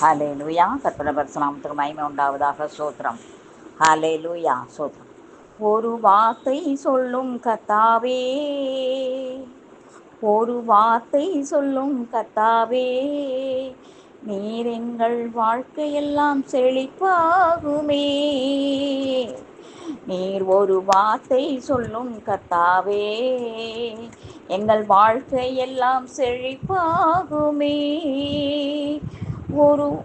ஹலே லூயா கற்பன பரசுராமத்துக்கு மகிமை உண்டாவதாக சோத்திரம். ஹலே லூயா சோத்திரம். ஒரு வார்த்தை சொல்லும் கத்தாவே. ஒரு வார்த்தை சொல்லும் கத்தாவே. நீர் எங்கள் வாழ்க்கையெல்லாம் செழிப்பாகுமே. நீர் ஒரு வார்த்தை சொல்லும் கத்தாவே. எங்கள் வாழ்க்கையெல்லாம் செழிப்பாகுமே. ஒரு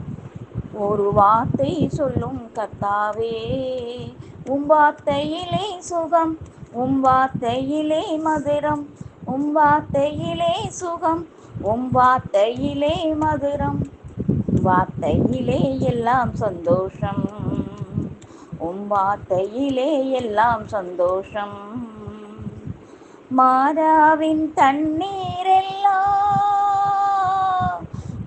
ஒரு வார்த்தை சொல்லும் கத்தாவே உம் வார்த்தையிலே சுகம் உம் வார்த்தையிலே மதுரம். உம் வார்த்தையிலே சுகம் உம் வார்த்தையிலே மதுரம். வார்த்தையிலே எல்லாம் சந்தோஷம். உம் வார்த்தையிலே எல்லாம் சந்தோஷம். மாறாவின் தண்ணீரெல்லாம்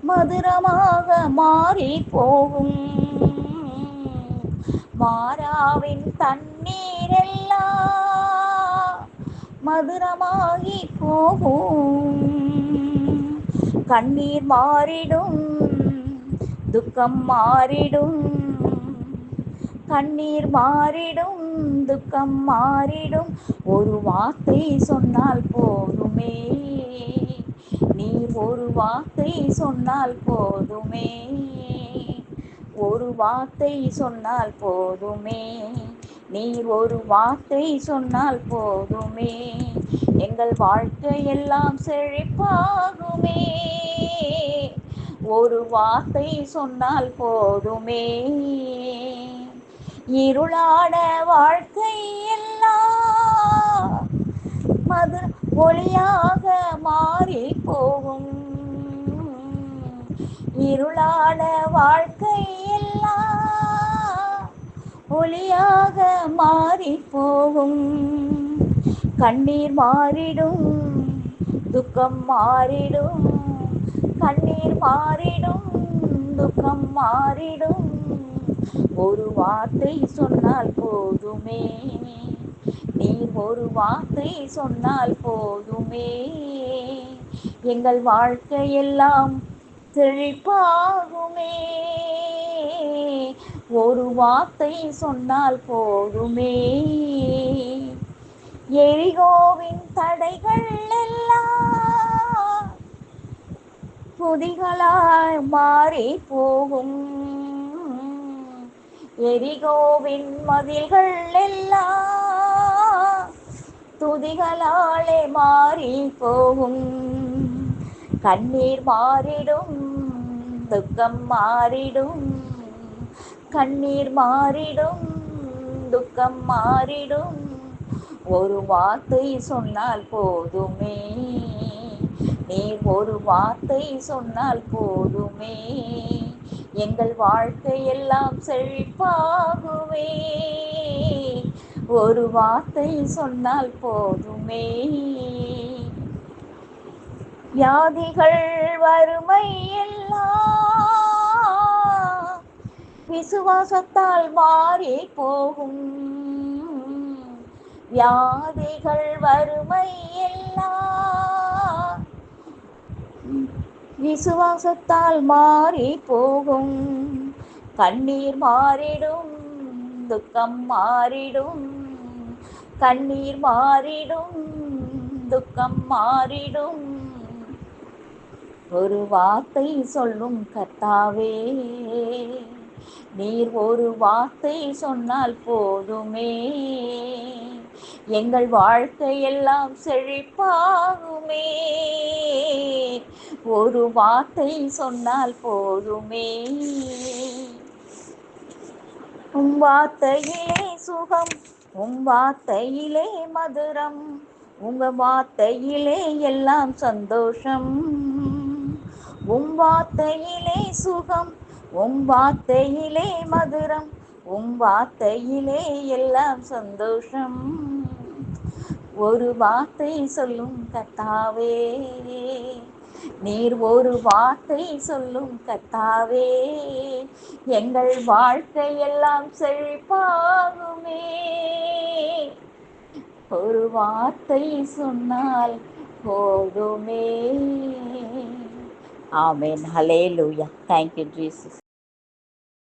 மதுரமா மாறி போகும் மாறாவின் தண்ணீரெல்லாம் மதுரமாகி போகும் கண்ணீர் மாறிடும் துக்கம் மாறிடும். கண்ணீர் மாறிடும் துக்கம் மாறிடும். ஒரு வார்த்தை சொன்னால் போ ஒரு வார்த்தை சொன்னால் போதுமே. ஒரு வார்த்தை சொன்னால் போதுமே. நீர் ஒரு வார்த்தை சொன்னால் போதுமே. எங்கள் வாழ்க்கையெல்லாம் செழிப்பாகுமே. ஒரு வார்த்தை சொன்னால் போதுமே. இருளான வாழ்க்கை எல்லாம் மது ஒளியாக மாறி போ இருளான வாழ்க்கை எல்லாம் ஒளியாக மாறி போகும் கண்ணீர் மாறிடும் துக்கம் மாறிடும் கண்ணீர் மாறிடும் துக்கம் மாறிடும். ஒரு வார்த்தை சொன்னால் போதுமே. நீ ஒரு வார்த்தை சொன்னால் போதுமே. எங்கள் வாழ்க்கையெல்லாம் செழிப்பாகுமே ஒரு வார்த்தை சொன்னால் போதுமே. எரிகோவின் தடைகள் எல்லாம் புதிகளாய் மாறி போகும். எரிகோவின் மதில்கள் எல்லாம் துதிகளாலே மாறி போகும். கண்ணீர் மாறிடும் துக்கம் மாறிடும். கண்ணீர் மாறிடும் துக்கம் மாறிடும். ஒரு வார்த்தை சொன்னால் போதுமே. நீ ஒரு வார்த்தை சொன்னால் போதுமே. எங்கள் வாழ்க்கையெல்லாம் செழிப்பாகுமே. ஒரு வார்த்தை சொன்னால் போதுமே. வியாதிகள் வறுமை எல்லாம் விசுவாசத்தால் மாறி போகும். வியாதிகள் வறுமை எல்லாம் விசுவாசத்தால் மாறி போகும். கண்ணீர் மாறிடும் துக்கம் மாறிடும் கண்ணீர் மாறிடும் துக்கம் மாறிடும். ஒரு வார்த்தை சொல்லும் கத்தாவே நீர் ஒரு வார்த்தை சொன்னால் போதுமே. எங்கள் வாழ்க்கையெல்லாம் செழிப்பாகுமே. ஒரு வார்த்தை சொன்னால் போதுமே. உம் வார்த்தையிலே சுகம் உம் வார்த்தையிலே மதுரம் உங்க வார்த்தையிலே எல்லாம் சந்தோஷம். உம் வார்த்தையிலே சுகம் உம் வார்த்தையிலே மதுரம் உம் வார்த்தையிலே எல்லாம் சந்தோஷம். ஒரு வார்த்தை சொல்லும் கத்தாவே நீர் ஒரு வார்த்தை சொல்லும் கத்தாவே எங்கள் வாழ்க்கையெல்லாம் செழிப்பாகுமே. ஒரு வார்த்தை சொன்னால் போதுமே. ஆமேன் ஹலே லூயா தேங்க்யூ ஜீசஸ்